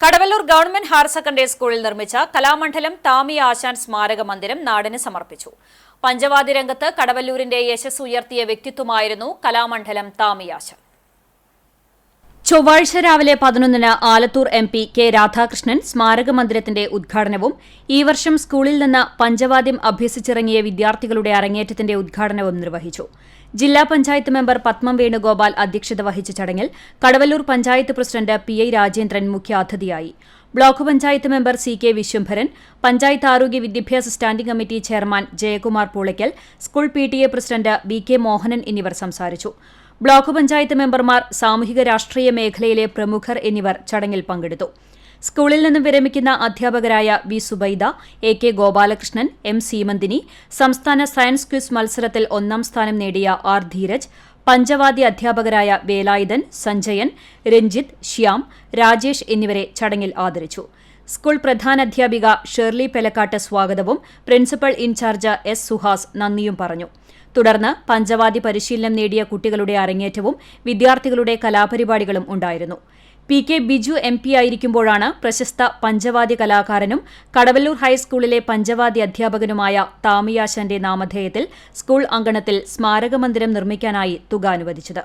Kadavallur government higher secondary സ്കൂളിൽ നിർമ്മിച്ച കലാമണ്ഡലം താമി ആശാൻ സ്മാരക മന്ദിരം നാടിന് സമർപ്പിച്ചു. പഞ്ചവാദി രംഗത്ത് കടവല്ലൂരിന്റെ യശസ് ഉയർത്തിയ വ്യക്തിത്വമായിരുന്നു കലാമണ്ഡലം താമി ആശാൻ. ചൊവ്വാഴ്ച രാവിലെ പതിനൊന്നിന് Alathur M P K Radhakrishnan സ്മാരക മന്ദിരത്തിന്റെ ഉദ്ഘാടനവും ഈ വർഷം സ്കൂളിൽ നിന്ന് പഞ്ചവാദ്യം അഭ്യസിച്ചിറങ്ങിയ വിദ്യാർത്ഥികളുടെ അരങ്ങേറ്റത്തിന്റെ ഉദ്ഘാടനവും നിർവഹിച്ചു. ജില്ലാ പഞ്ചായത്ത് മെമ്പർ പത്മം വേണുഗോപാൽ അധ്യക്ഷത വഹിച്ച ചടങ്ങിൽ Kadavallur panchayat president P I Rajendran മുഖ്യാതിഥിയായി. Block panchayat member C K Vishwambharan panchayat ആരോഗ്യ വിദ്യാഭ്യാസ standing committee chairman Jayakumar Poolakkal school P T A president V K Mohanan എന്നിവർ സംസാരിച്ചു. ബ്ലോക്ക് പഞ്ചായത്ത് മെമ്പർമാർ സാമൂഹിക രാഷ്ട്രീയ മേഖലയിലെ പ്രമുഖർ എന്നിവർ ചടങ്ങിൽ പങ്കെടുത്തു. സ്കൂളിൽ നിന്നും വിരമിക്കുന്ന അധ്യാപകരായ V Subaida A K Gopalakrishnan M Seemanthini സംസ്ഥാന സയൻസ് ക്വിസ് മത്സരത്തിൽ ഒന്നാം സ്ഥാനം നേടിയ ആർ ധീരജ് പഞ്ചവാദി അധ്യാപകരായ വേലായുധൻ സഞ്ജയൻ രഞ്ജിത്ത് ശ്യാം രാജേഷ് എന്നിവരെ ചടങ്ങിൽ ആദരിച്ചു. സ്കൂൾ പ്രധാനാധ്യാപിക ഷെർലി പെലക്കാട്ട് സ്വാഗതവും പ്രിൻസിപ്പൽ ഇൻചാർജ് എസ് സുഹാസ് നന്ദിയും പറഞ്ഞു. തുടർന്ന് പഞ്ചവാദി പരിശീലനം നേടിയ കുട്ടികളുടെ അരങ്ങേറ്റവും വിദ്യാർത്ഥികളുടെ കലാപരിപാടികളും ഉണ്ടായിരുന്നു. P K Biju M P ആയിരിക്കുമ്പോഴാണ് പ്രശസ്ത പഞ്ചവാദി കലാകാരനും കടവല്ലൂർ ഹൈസ്കൂളിലെ പഞ്ചവാദി അധ്യാപകനുമായ താമിയാശന്റെ നാമധേയത്തിൽ സ്കൂൾ അങ്കണത്തിൽ സ്മാരകമന്ദിരം നിർമ്മിക്കാനായി തുക അനുവദിച്ചത്.